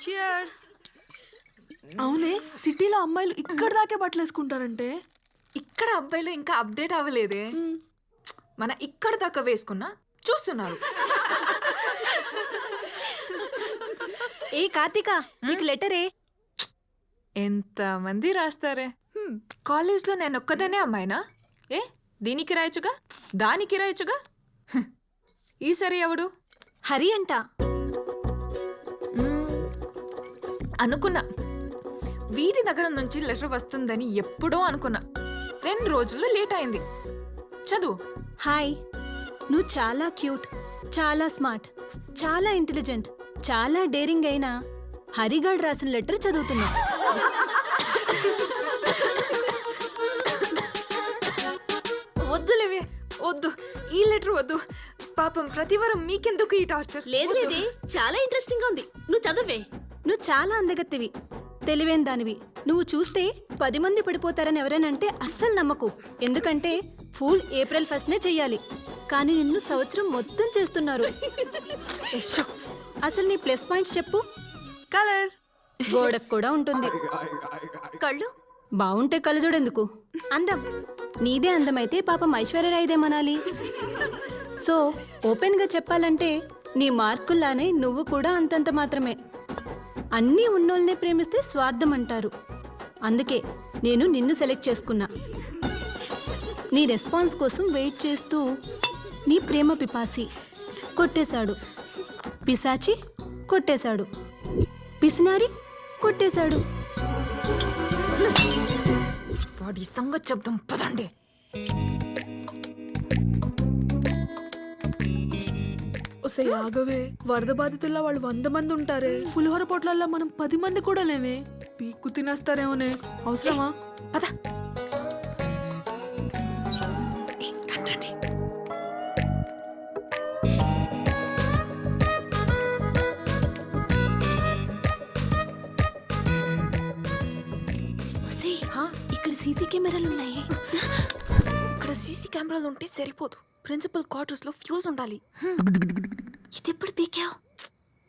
Cheers అవునే సిటీలో అమ్మాయిలు ఇక్కడ దాకే బట్టలు వేసుకుంటారంటే? ఇక్కడ అబ్బాయిలు ఇంకా అప్డేట్ అవ్వలేదే. మన ఇక్కడ దాకా వేసుకున్నా చూస్తున్నారు. ఏ కార్తీక నీకు లెటరే? ఎంత మంది రాస్తారే? కాలేజ్లో నేను ఒక్కదనే అమ్మాయినా? ఏ దీనికి రాయొచ్చుగా దానికి రాయొచ్చుగా హ్మ్, ఈసారి ఎవడు? హరి అంట. అనుకున్నా. వీడి దగ్గర నుంచి లెటర్ వస్తుందని ఎప్పుడో అనుకున్నా. రెండు రోజుల్లో లేట్ అయింది. చదువు. హాయ్. నువ్వు చాలా క్యూట్ చాలా స్మార్ట్ చాలా ఇంటెలిజెంట్ చాలా డేరింగ్ అయినా హరిగాడ్ రాసిన లెటర్ చదువుతున్నా వద్దులేవే వద్దు. ఈ లెటర్ వద్దు. పాపం ప్రతివారం మీకెందుకు ఈ టార్చర్? లేదు లేదే చాలా ఇంట్రెస్టింగ్గా ఉంది. నువ్వు చదువే. నువ్వు చాలా అందగత్తివి. తెలివైన దానివి. నువ్వు చూస్తే పది మంది పడిపోతారని ఎవరైనా అస్సలు నమ్మకు. ఎందుకంటే ఫూల్ ఏప్రిల్ ఫస్ట్నే చెయ్యాలి. కానీ నిన్ను సంవత్సరం మొత్తం చేస్తున్నారు. అసలు నీ ప్లస్ పాయింట్స్ చెప్పు. కలర్. గోడకు కూడా ఉంటుంది. కళ్ళు? బాగుంటే కలజోడెందుకు అందం. నీదే అందమైతే పాపం ఐశ్వర్యరాయిదేమనాలి సో ఓపెన్గా చెప్పాలంటే నీ మార్కుల్లానే నువ్వు కూడా అంతంత మాత్రమే. అన్నీ ఉన్నోళ్ళనే ప్రేమిస్తే స్వార్థం అంటారు అందుకే నేను నిన్ను సెలెక్ట్ చేసుకున్నా. నీ రెస్పాన్స్ కోసం వెయిట్ చేస్తూ నీ ప్రేమ పిపాసి కొట్టేశాడు. పిశాచి కొట్టేశాడు. పిసినారి కొట్టేశాడు. వాడి సంగతి చెప్దాం పదండి. ఒసే ఆగవే. వరద బాధితుల్లో వాళ్ళు వంద మంది ఉంటారే. పులిహోర పొట్లల్లో మనం పది మంది కూడా లేవే. పీక్కు తినేస్తారేమోనే. అవసరమా? పద? ఇక్కడ సీసీ కెమెరాలు ఉన్నాయి ఇక్కడ సీసీ కెమెరాలు ఉంటే సరిపోదు. ప్రిన్సిపల్ క్వార్టర్స్లో ఫ్యూజ్ ఉండాలి. ఇది ఎప్పుడు పీకావు?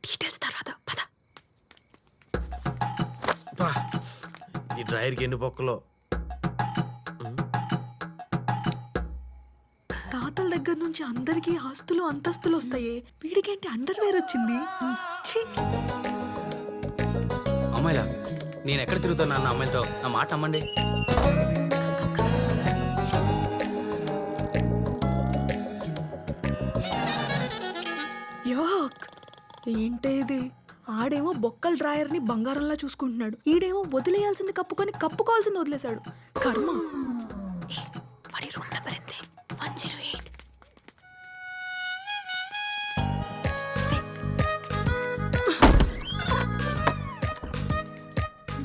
డీటెయిల్స్ తర్వాత పద. బా, ఈ డ్రైవర్కి ఎన్ని బొక్కలో? తాతల దగ్గర నుంచి అందరికీ ఆస్తులు అంతస్తులు వస్తాయి. వీడికేంటి అండర్ వేర్ వచ్చింది! అమ్మాయిలా నేను ఎక్కడ తిరుగుతాను అన్న అమ్మాయిలతో నా మాట అమ్మండి ఏంటే ఇది ఆడేమో బొక్కల డ్రాయర్ని బంగారంలా చూసుకుంటున్నాడు. ఈడేమో వదిలేయాల్సింది కప్పుకొని కప్పుకోవాల్సింది వదిలేశాడు. కర్మ. వాడి రూమ్ నెంబర్ ఎంతే? One zero eight.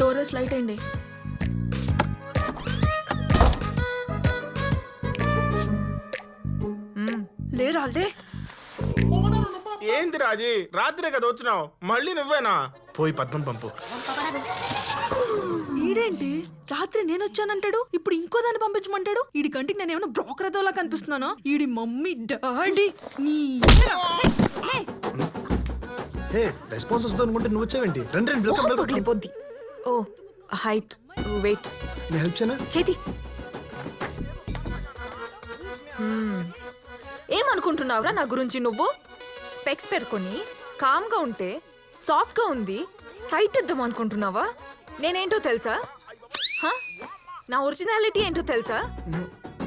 డోరెస్ లైట్ అండి లేరా అల్డే ఏంది రాజీ? రాత్రే కదా వచ్చినావు. మళ్ళీ నువ్వేనా? పోయి పద్మం పంపు. ఈడేంటి? రాత్రి నేను వచ్చానంటాడు ఇప్పుడు ఇంకో దాన్ని పంపించమంటాడు? ఈడి కంటికి నేను ఏమైనా బ్రోకర్ అదోలా కనిపిస్తున్నానా? ఈడి మమ్మీ డాడీ నీ హే రెస్పాన్స్ వస్తుంది అనుకుంటే నువ్వు వచ్చావేంటి? రండి రండి వెల్కమ్ వెల్కమ్. పగిలిపోద్ది ఓ హైట్ వెయిట్. నేను హెల్ప్ చేయనా? చేతి. ఏమనుకుంటున్నావురా నా గురించి నువ్వు? స్పెక్స్ పెట్టుకొని కామ్గా ఉంటే సాఫ్ట్గా ఉంది సైట్ ఇద్దాం అనుకుంటున్నావా? నేనేంటో తెలుసా? నా ఒరిజినాలిటీ ఏంటో తెలుసా?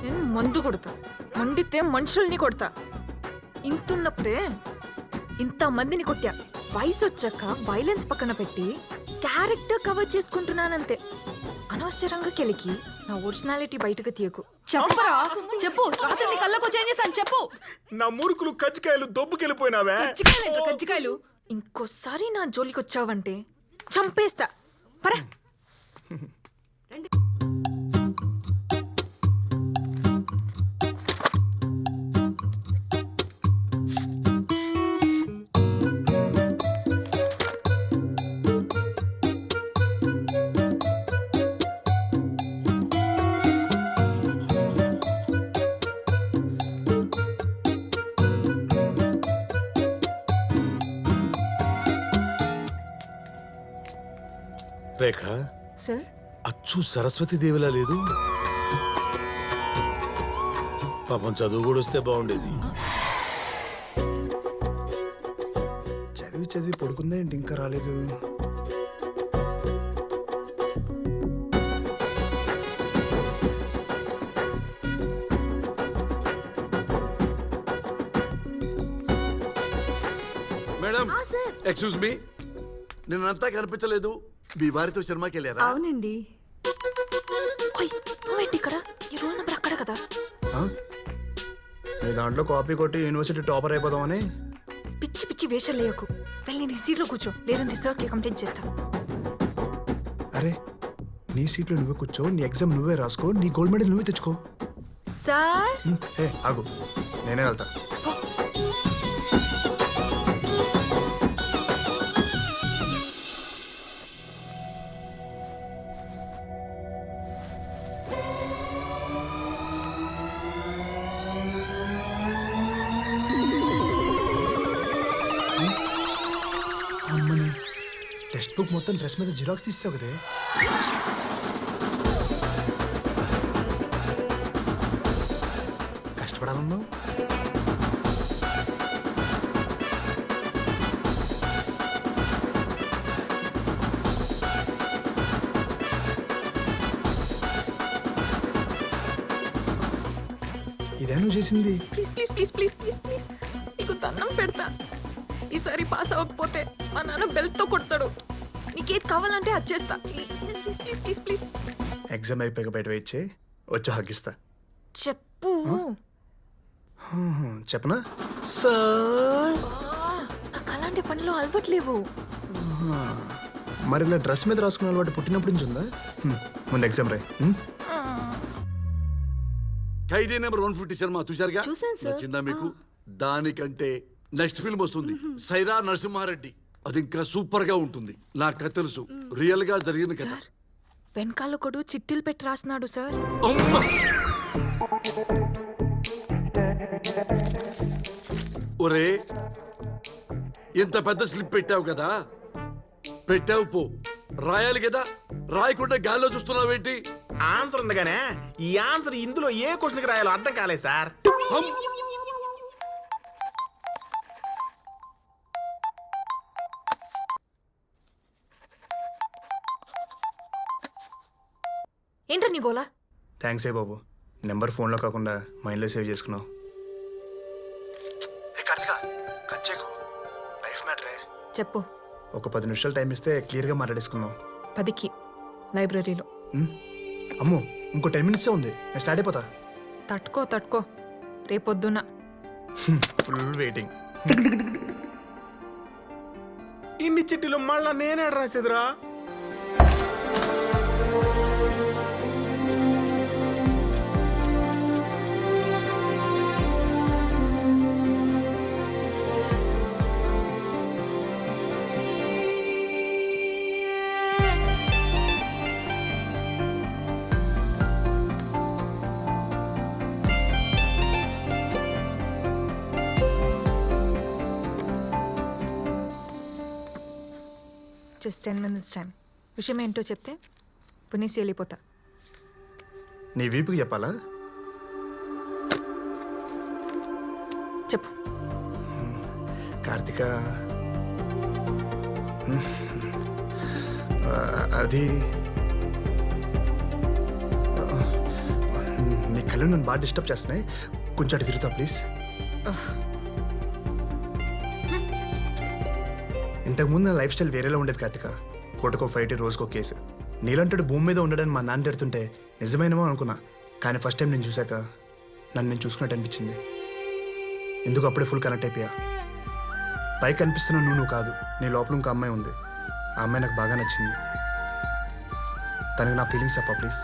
నేను మందు కొడతా మండితే మనుషుల్ని కొడతా. ఇంతున్నప్పుడే ఇంతమందిని కొట్టా. వయసు వచ్చాక వైలెన్స్ పక్కన పెట్టి క్యారెక్టర్ కవర్ చేసుకుంటున్నానంతే. అనవసరంగా కెలికి నా ఒరిజినాలిటీ బయటకు తీయకు. చెప్పరా? చెప్పు. రాత్రి నీ కళ్ళకు చేంజ్ చేశాను? చెప్పు. నా మురుకులు కజ్జికాయలు దొబ్బుకెళ్ళిపోయినావే. కజ్జికాయలు కజ్జికాయలు. ఇంకోసారి నా జోలికి వచ్చావంటే చంపేస్తా. పరా. రేఖ? సార్? అచ్చు సరస్వతి దేవిలా లేదు? పాపం చదువు కూడా వస్తే బాగుండేది. చదివి చదివి పడుకుందా ఏంటి? ఇంకా రాలేదు. మేడం ఎక్స్క్యూజ్ మీ నిన్నంతా కనిపించలేదు. మీ వారితో సినిమాకి వెళ్ళారా? అవునండి. ఓయ్ నువ్వేంటి ఇక్కడ? ఈ రోల్ నెంబర్ అక్కడ కదా. దాంట్లో కాపీ కొట్టి యూనివర్సిటీ టాపర్ అయిపోదామని? పిచ్చి పిచ్చి వేషాలు లేయకు వెళ్ళి నీ సీట్లో కూర్చో. లేదంటే సార్కి కంప్లైంట్ చేస్తా. అరే నీ సీట్లో నువ్వే కూర్చో నీ ఎగ్జామ్ నువ్వే రాసుకో నీ గోల్డ్ మెడల్ నువ్వే తెచ్చుకో. సార్? ఏ ఆగు. నేనే వెళ్తా. బుక్ మొత్తం డ్రెస్ మీద జిరాక్స్ తీస్తావు కదే కష్టపడాలన్నావు ఇదే నువ్వు చేసింది please please please please please please నీకు దండం పెడతా ఈసారి పాస్ అవ్వకపోతే మా నాన్న బెల్ట్తో కొడతాడు నీకేది కావాలంటే అది చేస్తా. Please please please please please exam అయిపోయాక బయట వెయిట్ చేయి. వచ్చి హగ్గిస్తా చెప్పు. హ్మ్, చెప్పనా? సార్ నాకు అలాంటి పనిలో అలవట్లేవు. మరి ఇలా డ్రెస్ మీద రాసుకున్న అలవాటు పుట్టినప్పటి నుంచి ఉందా? హ్మ్, ముందు ఎగ్జామ్ రాయి? ఖైదీ నెంబర్ వన్ ఫిఫ్టీ సినిమా చూశారుగా? చూశాను, సార్. నచ్చిందా మీకు? దానికంటే నెక్స్ట్ ఫిల్మ్ వస్తుంది. సైరా నరసింహారెడ్డి. అది ఇంకా సూపర్గా ఉంటుంది. నాకు తెలుసు. రియల్గా జరిగిన కథ. సార్ వెనకాల ఒకడు చిట్టీలు పెట్టి రాస్తున్నాడు సార్. అమ్మ! ఒరే ఇంత పెద్ద స్లిప్ పెట్టావు కదా? పెట్టావు పో. రాయాలి కదా? రాయకుండా గాల్లో చూస్తున్నావేంటి? ఆన్సర్ ఉంది కానీ ఈ ఆన్సర్ ఇందులో ఏ క్వశ్చన్కి రాయాలో అర్థం కాలేదు సార్! గోలా? థ్యాంక్స్ ఏ బాబు. నెంబర్ ఫోన్లో కాకుండా మైండ్లో సేవ్ చేసుకున్నావు. చెప్పు. ఒక పది నిమిషాలు టైం ఇస్తే క్లియర్గా మాట్లాడేసుకుందాం. పదికి లైబ్రరీలో? అమ్మో ఇంకో టెన్ మినిట్సే ఉంది. నేను స్టార్ట్ అయిపోతా. తట్టుకో తట్టుకో. రేపొద్దున. ఫుల్ వెయిటింగ్ ఇన్ని చిట్టీలు మళ్ళా నేనే రాసేదిరా? జస్ట్ టెన్ మినిట్స్ టైం విషయం ఏంటో చెప్తే పునీసి వెళ్ళిపోతా. నీ వీపుకి చెప్పాలా? చెప్పు. కార్తిక. అది. నీ కళ్ళు నన్ను బాగా డిస్టర్బ్ చేస్తున్నాయి. కొంచెం అటు తిరుగుతా ప్లీజ్? ఇంతకుముందు నా లైఫ్ స్టైల్ వేరేలా ఉండేది కార్తిక. పూటకో ఫైట్ రోజుకో కేసు. నీలంటాడు భూమి మీద ఉండడని మా నాన్న తిడుతుంటే నిజమైనమో అనుకున్నా. కానీ ఫస్ట్ టైం నేను చూశాక నన్ను నేను చూసుకున్నట్టు అనిపించింది. ఎందుకు అప్పుడే ఫుల్ కనెక్ట్ అయిపోయా? పైకి కనిపిస్తున్న నువ్వు నువ్వు కాదు. నీ లోపల ఇంకో అమ్మాయి ఉంది. ఆ అమ్మాయి నాకు బాగా నచ్చింది. తనకి నా ఫీలింగ్స్ చెప్ప ప్లీజ్